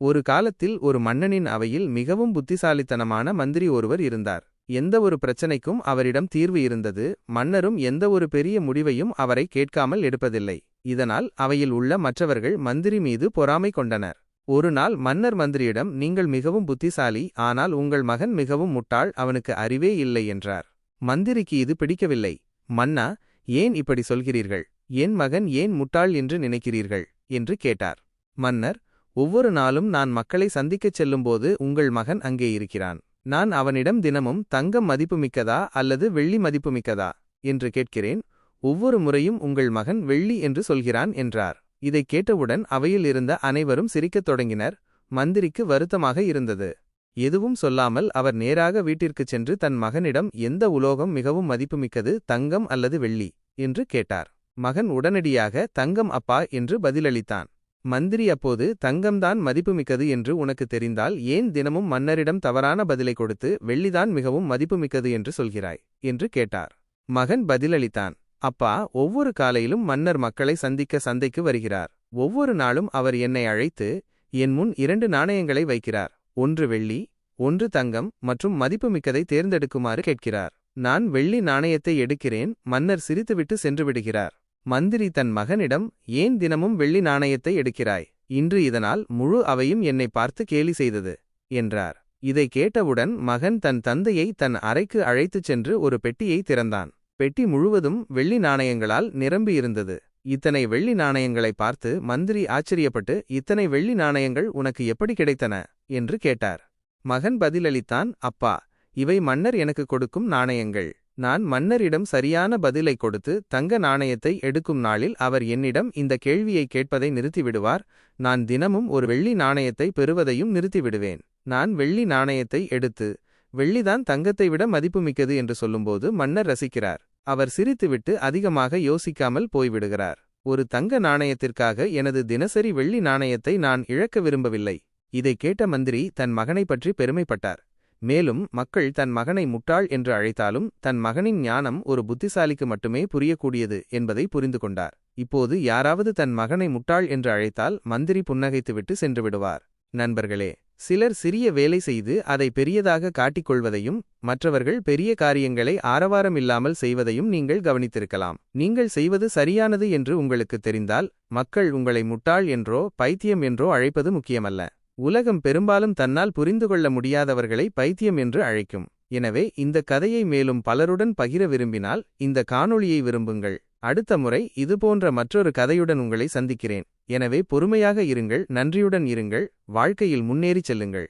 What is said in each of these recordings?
ஒரு காலத்தில் ஒரு மன்னனின் அவையில் மிகவும் புத்திசாலித்தனமான மந்திரி ஒருவர் இருந்தார். எந்த ஒரு பிரச்சனைக்கும் அவரிடம் தீர்வு இருந்தது. மன்னரும் எந்த ஒரு பெரிய முடிவையும் அவரை கேட்காமல் எடுப்பதில்லை. இதனால் அவையில் உள்ள மற்றவர்கள் மந்திரி மீது பொறாமை கொண்டனர். ஒரு நாள் மன்னர் மந்திரியிடம் நீங்கள் மிகவும் புத்திசாலி ஆனால் உங்கள் மகன் மிகவும் முட்டாள் அவனுக்கு அறிவே இல்லை என்றார். மந்திரிக்கு இது பிடிக்கவில்லை. மன்னா ஏன் இப்படி சொல்கிறீர்கள்? என் மகன் ஏன் முட்டாள் என்று நினைக்கிறீர்கள்? என்று கேட்டார். மன்னர் ஒவ்வொரு நாளும் நான் மக்களை சந்திக்கச் செல்லும்போது உங்கள் மகன் அங்கே இருக்கிறான். நான் அவனிடம் தினமும் தங்கம் மதிப்புமிக்கதா அல்லது வெள்ளி மதிப்புமிக்கதா என்று கேட்கிறேன். ஒவ்வொரு முறையும் உங்கள் மகன் வெள்ளி என்று சொல்கிறான் என்றார். இதைக் கேட்டவுடன் அவையில் இருந்த அனைவரும் சிரிக்கத் தொடங்கினர். மந்திரிக்கு வருத்தமாக இருந்தது. எதுவும் சொல்லாமல் அவர் நேராக வீட்டிற்குச் சென்று தன் மகனிடம் எந்த உலோகம் மிகவும் மதிப்புமிக்கது தங்கம் அல்லது வெள்ளி? என்று கேட்டார். மகன் உடனடியாக தங்கம் அப்பா என்று பதிலளித்தான். மந்திரி அப்போது தங்கம்தான் மதிப்புமிக்கது என்று உனக்கு தெரிந்தால் ஏன் தினமும் மன்னரிடம் தவறான பதிலை கொடுத்து வெள்ளிதான் மிகவும் மதிப்புமிக்கது என்று சொல்கிறாய்? என்று கேட்டார். மகன் பதிலளித்தான் அப்பா ஒவ்வொரு காலையிலும் மன்னர் மக்களை சந்திக்க சந்தைக்கு வருகிறார். ஒவ்வொரு நாளும் அவர் என்னை அழைத்து என் முன் இரண்டு நாணயங்களை வைக்கிறார். ஒன்று வெள்ளி ஒன்று தங்கம் மற்றும் மதிப்புமிக்கதை தேர்ந்தெடுக்குமாறு கேட்கிறார். நான் வெள்ளி நாணயத்தை எடுக்கிறேன் மன்னர் சிரித்துவிட்டு சென்று விடுகிறார். மந்திரி தன் மகனிடம் ஏன் தினமும் வெள்ளி நாணயத்தை எடுக்கிறாய்? இன்று இதனால் முழு அவையும் என்னை பார்த்து கேலி செய்தது என்றார். இதை கேட்டவுடன் மகன் தன் தந்தையை தன் அறைக்கு அழைத்துச் சென்று ஒரு பெட்டியை திறந்தான். பெட்டி முழுவதும் வெள்ளி நாணயங்களால் நிரம்பியிருந்தது இத்தனை வெள்ளி நாணயங்களை பார்த்து மந்திரி ஆச்சரியப்பட்டு இத்தனை வெள்ளி நாணயங்கள் உனக்கு எப்படி கிடைத்தன? என்று கேட்டார். மகன் பதிலளித்தான் அப்பா இவை மன்னர் எனக்கு கொடுக்கும் நாணயங்கள். நான் மன்னரிடம் சரியான பதிலை கொடுத்து தங்க நாணயத்தை எடுக்கும் நாளில் அவர் என்னிடம் இந்த கேள்வியை கேட்பதை நிறுத்திவிடுவார். நான் தினமும் ஒரு வெள்ளி நாணயத்தை பெறுவதையும் நிறுத்திவிடுவேன். நான் வெள்ளி நாணயத்தை எடுத்து வெள்ளிதான் தங்கத்தை விட மதிப்புமிக்கது என்று சொல்லும்போது மன்னர் ரசிக்கிறார். அவர் சிரித்துவிட்டு அதிகமாக யோசிக்காமல் போய்விடுகிறார். ஒரு தங்க நாணயத்திற்காக எனது தினசரி வெள்ளி நாணயத்தை நான் இழக்க விரும்பவில்லை. இதை கேட்ட மந்திரி தன் மகனை பற்றி பெருமைப்பட்டார். மேலும் மக்கள் தன் மகனை முட்டாள் என்று அழைத்தாலும் தன் மகனின் ஞானம் ஒரு புத்திசாலிக்கு மட்டுமே புரியக்கூடியது என்பதை புரிந்து கொண்டார். இப்போது யாராவது தன் மகனை முட்டாள் என்று அழைத்தால் மந்திரி புன்னகைத்துவிட்டு சென்று விடுவார். நண்பர்களே சிலர் சிறிய வேலை செய்து அதை பெரியதாக காட்டிக்கொள்வதையும் மற்றவர்கள் பெரிய காரியங்களை ஆரவாரம் இல்லாமல் செய்வதையும் நீங்கள் கவனித்திருக்கலாம். நீங்கள் செய்வது சரியானது என்று உங்களுக்கு தெரிந்தால் மக்கள் உங்களை முட்டாள் என்றோ பைத்தியம் என்றோ அழைப்பது முக்கியமல்ல. உலகம் பெரும்பாலும் தன்னால் புரிந்து கொள்ள முடியாதவர்களை பைத்தியம் என்று அழைக்கும். எனவே இந்த கதையை மேலும் பலருடன் பகிர விரும்பினால் இந்த காணொளியை விரும்புங்கள். அடுத்த முறை இதுபோன்ற மற்றொரு கதையுடன் உங்களை சந்திக்கிறேன். எனவே பொறுமையாக இருங்கள் நன்றியுடன் இருங்கள் வாழ்க்கையில் முன்னேறிச் செல்லுங்கள்.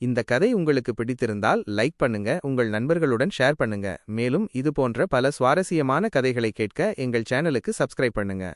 இந்த கதை உங்களுக்கு பிடித்திருந்தால் லைக் பண்ணுங்க உங்கள் நண்பர்களுடன் ஷேர் பண்ணுங்க. மேலும் இதுபோன்ற பல சுவாரஸ்யமான கதைகளை கேட்க எங்கள் சேனலுக்கு சப்ஸ்கிரைப் பண்ணுங்க.